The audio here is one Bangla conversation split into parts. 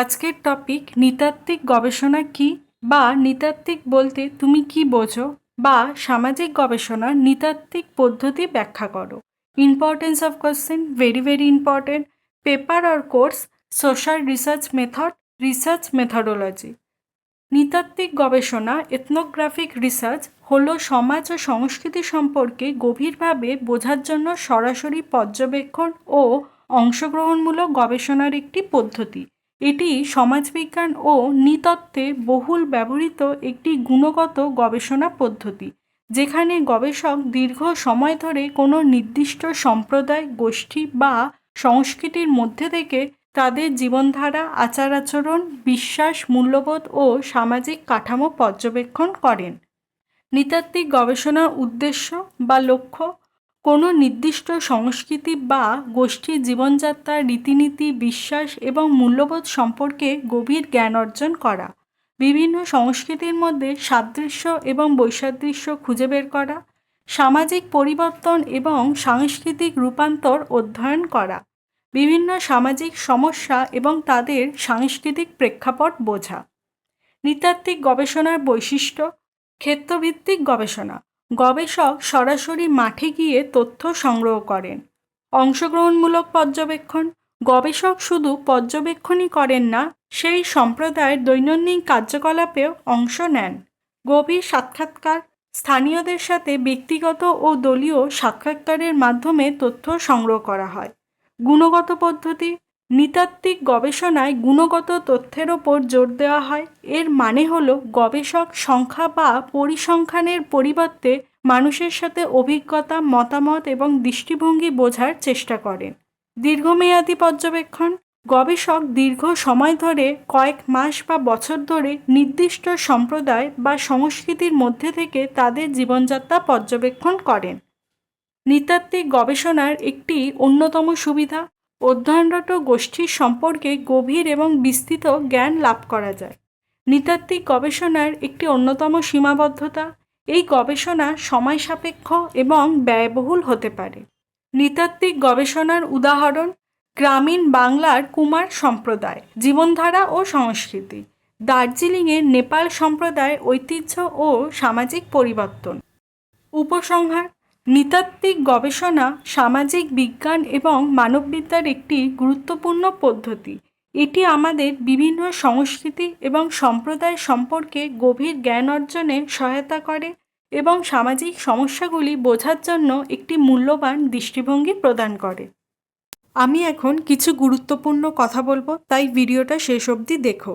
আজকের টপিক নৃতাত্ত্বিক গবেষণা কি বা নৃতাত্ত্বিক বলতে তুমি কি বোঝো বা সামাজিক গবেষণার নৃতাত্ত্বিক পদ্ধতি ব্যাখ্যা করো। Importance of question very very important paper or course social research method research methodology নৃতাত্ত্বিক গবেষণা এথনোগ্রাফিক রিসার্চ হল সমাজ ও সংস্কৃতি সম্পর্কে গভীরভাবে বোঝার জন্য সরাসরি পর্যবেক্ষণ ও অংশগ্রহণমূলক গবেষণার একটি পদ্ধতি। এটি সমাজবিজ্ঞান ও নৃতত্ত্বে বহুল ব্যবহৃত একটি গুণগত গবেষণা পদ্ধতি, যেখানে গবেষক দীর্ঘ সময় ধরে কোনো নির্দিষ্ট সম্প্রদায়, গোষ্ঠী বা সংস্কৃতির মধ্যে থেকে তাদের জীবনধারা আচার আচরণ বিশ্বাস, মূল্যবোধ ও সামাজিক কাঠামো পর্যবেক্ষণ করেন। নৃতাত্ত্বিক গবেষণার উদ্দেশ্য বা লক্ষ্য কোনো নির্দিষ্ট সংস্কৃতি বা গোষ্ঠীর জীবনযাত্রা, রীতিনীতি, বিশ্বাস এবং মূল্যবোধ সম্পর্কে গভীর জ্ঞান অর্জন করা। বিভিন্ন সংস্কৃতির মধ্যে সাদৃশ্য এবং বৈসাদৃশ্য খুঁজে বের করা, সামাজিক পরিবর্তন এবং সাংস্কৃতিক রূপান্তর অধ্যয়ন করা, বিভিন্ন সামাজিক সমস্যা এবং তাদের সাংস্কৃতিক প্রেক্ষাপট বোঝা। নৃতাত্ত্বিক গবেষণার বৈশিষ্ট্য, ক্ষেত্রভিত্তিক গবেষণা গবেষক সরাসরি মাঠে গিয়ে তথ্য সংগ্রহ করেন। অংশগ্রহণমূলক পর্যবেক্ষণ। গবেষক শুধু পর্যবেক্ষণই করেন না, সেই সম্প্রদায়ের দৈনন্দিন কার্যকলাপেও অংশ নেন। গভীর সাক্ষাৎকার, স্থানীয়দের সাথে ব্যক্তিগত ও দলীয় সাক্ষাৎকারের মাধ্যমে তথ্য সংগ্রহ করা হয়। গুণগত পদ্ধতি নৃতাত্ত্বিক গবেষণায় গুণগত তথ্যের ওপর জোর দেওয়া হয়। এর মানে হল গবেষক সংখ্যা বা পরিসংখ্যানের পরিবর্তে মানুষের সাথে অভিজ্ঞতা, মতামত এবং দৃষ্টিভঙ্গি বোঝার চেষ্টা করেন। দীর্ঘমেয়াদী পর্যবেক্ষণ, গবেষক দীর্ঘ সময় ধরে কয়েক মাস বা বছর ধরে নির্দিষ্ট সম্প্রদায় বা সংস্কৃতির মধ্যে থেকে তাদের জীবনযাত্রা পর্যবেক্ষণ করেন। নৃতাত্ত্বিক গবেষণার একটি অন্যতম সুবিধা অধ্যয়নরত গোষ্ঠীর সম্পর্কে গভীর এবং বিস্তৃত জ্ঞান লাভ করা যায়। নৃতাত্ত্বিক গবেষণার একটি অন্যতম সীমাবদ্ধতা, এই গবেষণা সময় সাপেক্ষ এবং ব্যয়বহুল হতে পারে। নৃতাত্ত্বিক গবেষণার উদাহরণ গ্রামীণ বাংলার কুমার সম্প্রদায়, জীবনধারা ও সংস্কৃতি দার্জিলিংয়ের নেপাল সম্প্রদায় ঐতিহ্য ও সামাজিক পরিবর্তন। উপসংহার নৃতাত্ত্বিক গবেষণা, সামাজিক বিজ্ঞান এবং মানববিদ্যার একটি গুরুত্বপূর্ণ পদ্ধতি। এটি আমাদের বিভিন্ন সংস্কৃতি এবং সম্প্রদায় সম্পর্কে গভীর জ্ঞান অর্জনে সহায়তা করে এবং সামাজিক সমস্যাগুলি বোঝার জন্য একটি মূল্যবান দৃষ্টিভঙ্গি প্রদান করে। আমি এখন কিছু গুরুত্বপূর্ণ কথা বলব, তাই ভিডিওটা শেষ অবধি দেখো।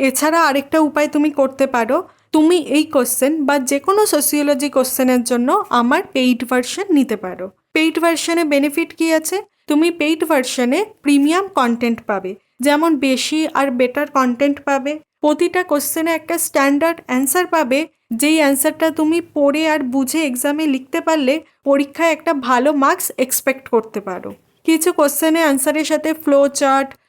এছাড়া আরেকটা উপায় তুমি করতে পারো। তুমি এই কোশ্চেন বা যে কোনো সোসিওলজি কোশ্চেনের জন্য আমার পেইড ভার্সন নিতে পারো। পেইড ভার্সনে বেনিফিট কী আছে? তুমি পেইড ভার্সনে প্রিমিয়াম কন্টেন্ট পাবে। যেমন বেশি আর বেটার কন্টেন্ট পাবে। প্রতিটা কোশ্চেনে একটা স্ট্যান্ডার্ড অ্যান্সার পাবে। যেই অ্যান্সারটা তুমি পড়ে আর বুঝে এক্সামে লিখতে পারলে পরীক্ষায় একটা ভালো মার্কস এক্সপেক্ট করতে পারো। কিছু কোশ্চেনে অ্যান্সারের সাথে ফ্লো চার্ট